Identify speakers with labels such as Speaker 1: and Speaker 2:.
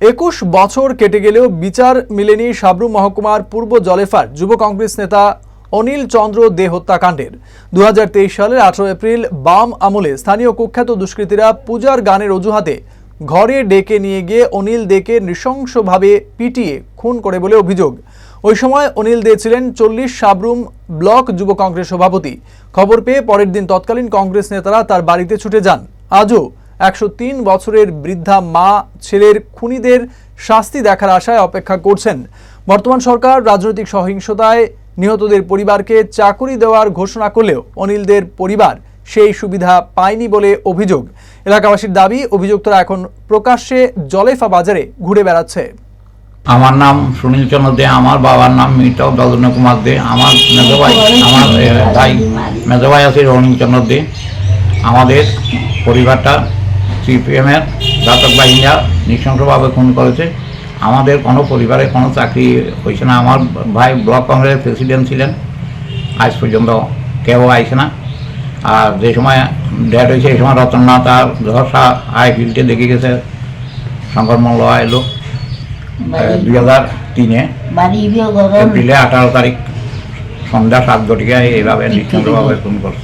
Speaker 1: একুশ বছর কেটে গেলেও বিচার মিলেনি সাবরুম মহকুমার পূর্ব জলেফার যুব কংগ্রেস নেতা অনিল চন্দ্র দে হত্যাকাণ্ডের। দু হাজার তেইশ সালের আঠারো এপ্রিল বাম আমলে স্থানীয় কুখ্যাত দুষ্কৃতীরা পূজার গানের অজুহাতে ঘরে ডেকে নিয়ে গিয়ে অনিল দেকে নৃশংসভাবে পিটিয়ে খুন করে বলে অভিযোগ। ওই সময় অনিল দে ছিলেন চল্লিশ সাবরুম ব্লক যুব কংগ্রেস সভাপতি। খবর পেয়ে পরের দিন তৎকালীন কংগ্রেস নেতারা তার বাড়িতে ছুটে যান। আজও একশো তিন বছরের বৃদ্ধা মা ছেলের খুনিদের শাস্তি দেখার আশায় অপেক্ষা করছেন। বর্তমান সরকার রাজনৈতিক সহিংসতায় নিহতদের পরিবারকে চাকুরি দেওয়ার ঘোষণা করলেও অনিলদের পরিবার সেই সুবিধা পায়নি বলে অভিযোগ। এলাকাবাসীর দাবি, অভিযুক্তরা এখন প্রকাশ্যে জলেফা বাজারে ঘুরে বেড়াচ্ছে।
Speaker 2: আমার নাম সুনীল চন্দ্র দে, আমার বাবার নাম মৃত দলন কুমার দে, আমার মেজো ভাই আমার ভাই মেজো আছে রনিল চন্দ্র দে। আমাদের পরিবারটা সিপিএমের ঘাতক বাহিনীরা নৃশংসভাবে খুন করেছে। আমাদের কোনো পরিবারে কোনো চাকরি হয়েছে না। আমার ভাই ব্লক কংগ্রেসের প্রেসিডেন্ট ছিলেন। আজ পর্যন্ত কেউ আইছে না। আর যে সময় ডেট হয়েছে এই সময় রতননাথ আর ধসা আই ফিল্ডে দেখে গেছে। শঙ্কর মল্ল এলো। দুই হাজার তিনে। এপ্রিলে আঠারো তারিখ সন্ধ্যা সাত ঘটিকায় এইভাবে নৃশংসভাবে খুন করছে।